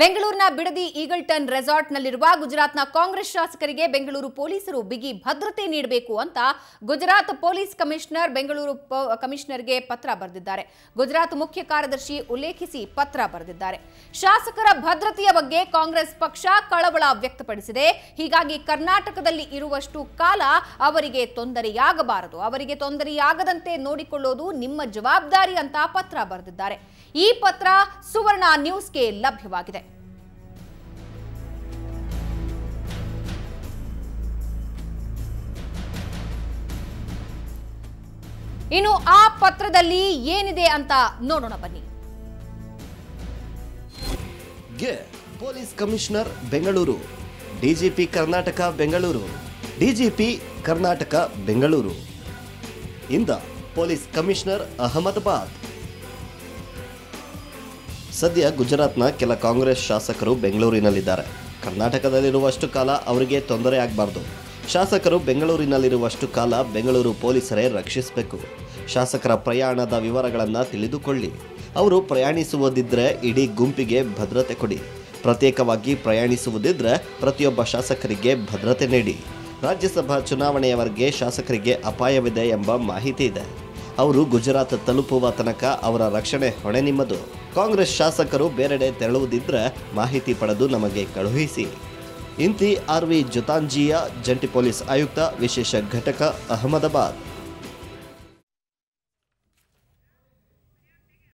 ಬೆಂಗಳೂರಿನ ಬಿಡದಿ ಈಗಲ್ಟನ್ ರೆಸಾರ್ಟ್ನಲ್ಲಿರುವ ಗುಜರಾತ್ನ ಕಾಂಗ್ರೆಸ್ ಶಾಸಕರಿಗೆ ಬೆಂಗಳೂರು ಪೊಲೀಸರು ಬಿಗಿ ಭದ್ರತೆ ನೀಡಬೇಕು ಅಂತ ಗುಜರಾತ್ ಪೊಲೀಸ್ ಕಮಿಷನರ್ ಬೆಂಗಳೂರು ಕಮಿಷನರ್ಗೆ ಪತ್ರ ಬರೆದಿದ್ದಾರೆ. ಗುಜರಾತ್ ಮುಖ್ಯ ಕಾರ್ಯದರ್ಶಿ ಉಲ್ಲೇಖಿಸಿ ಪತ್ರ ಬರೆದಿದ್ದಾರೆ. ಶಾಸಕರ ಭದ್ರತೆಯ ಬಗ್ಗೆ ಕಾಂಗ್ರೆಸ್ ಪಕ್ಷ ಕಳವಳ ವ್ಯಕ್ತಪಡಿಸಿದೆ. ಹೀಗಾಗಿ ಕರ್ನಾಟಕದಲ್ಲಿ ಇರುವಷ್ಟು ಕಾಲ ಅವರಿಗೆ ತೊಂದರೆಯಾಗಬಾರದು. ಅವರಿಗೆ ತೊಂದರೆಯಾಗದಂತೆ ನೋಡಿಕೊಳ್ಳೋದು ನಿಮ್ಮ ಜವಾಬ್ದಾರಿ ಅಂತ ಪತ್ರ ಬರೆದಿದ್ದಾರೆ. ಈ ಪತ್ರ ಸುವರ್ಣ ನ್ಯೂಸ್ಗೆ ಲಭ್ಯವಾಗಿದೆ. ಇನ್ನು ಆ ಪತ್ರದಲ್ಲಿ ಏನಿದೆ ಅಂತ ನೋಡೋಣ ಬನ್ನಿ. Police commissioner Bengaluru, DGP Karnataka Bengaluru, DGP Karnataka Bengaluru. ಇಂದ ಪೊಲೀಸ್ ಕಮಿಷನರ್ ಅಹಮದಾಬಾದ್. ಸದ್ಯ ಗುಜರಾತ್ನ ಕೆಲ ಕಾಂಗ್ರೆಸ್ ಶಾಸಕರು ಬೆಂಗಳೂರಿನಲ್ಲಿದ್ದಾರೆ. ಕರ್ನಾಟಕದಲ್ಲಿರುವಷ್ಟು ಕಾಲ ಅವರಿಗೆ ತೊಂದರೆ ಆಗಬಾರ್ದು. ಶಾಸಕರು ಬೆಂಗಳೂರಿನಲ್ಲಿರುವಷ್ಟು ಕಾಲ ಬೆಂಗಳೂರು ಪೊಲೀಸರೇ ರಕ್ಷಿಸಬೇಕು. ಶಾಸಕರ ಪ್ರಯಾಣದ ವಿವರಗಳನ್ನು ತಿಳಿದುಕೊಳ್ಳಿ. ಅವರು ಪ್ರಯಾಣಿಸುವುದಿದ್ರೆ ಇಡೀ ಗುಂಪಿಗೆ ಭದ್ರತೆ ಕೊಡಿ. ಪ್ರತ್ಯೇಕವಾಗಿ ಪ್ರಯಾಣಿಸುವುದಿದ್ದರೆ ಪ್ರತಿಯೊಬ್ಬ ಶಾಸಕರಿಗೆ ಭದ್ರತೆ ನೀಡಿ. ರಾಜ್ಯಸಭಾ ಚುನಾವಣೆಯವರೆಗೆ ಶಾಸಕರಿಗೆ ಅಪಾಯವಿದೆ ಎಂಬ ಮಾಹಿತಿ ಇದೆ. ಅವರು ಗುಜರಾತ್ ತಲುಪುವ ತನಕ ಅವರ ರಕ್ಷಣೆ ಹೊಣೆ ನಿಮ್ಮದು. ಕಾಂಗ್ರೆಸ್ ಶಾಸಕರು ಬೇರೆಡೆ ತೆರಳುವುದಿದ್ರೆ ಮಾಹಿತಿ ಪಡೆದು ನಮಗೆ ಕಳುಹಿಸಿ. ಇಂತಿ ಆರ್ವಿ ಜೊತಾಂಜಿಯ ಜಂಟಿ ಪೊಲೀಸ್ ಆಯುಕ್ತ ವಿಶೇಷ ಘಟಕ ಅಹಮದಾಬಾದ್.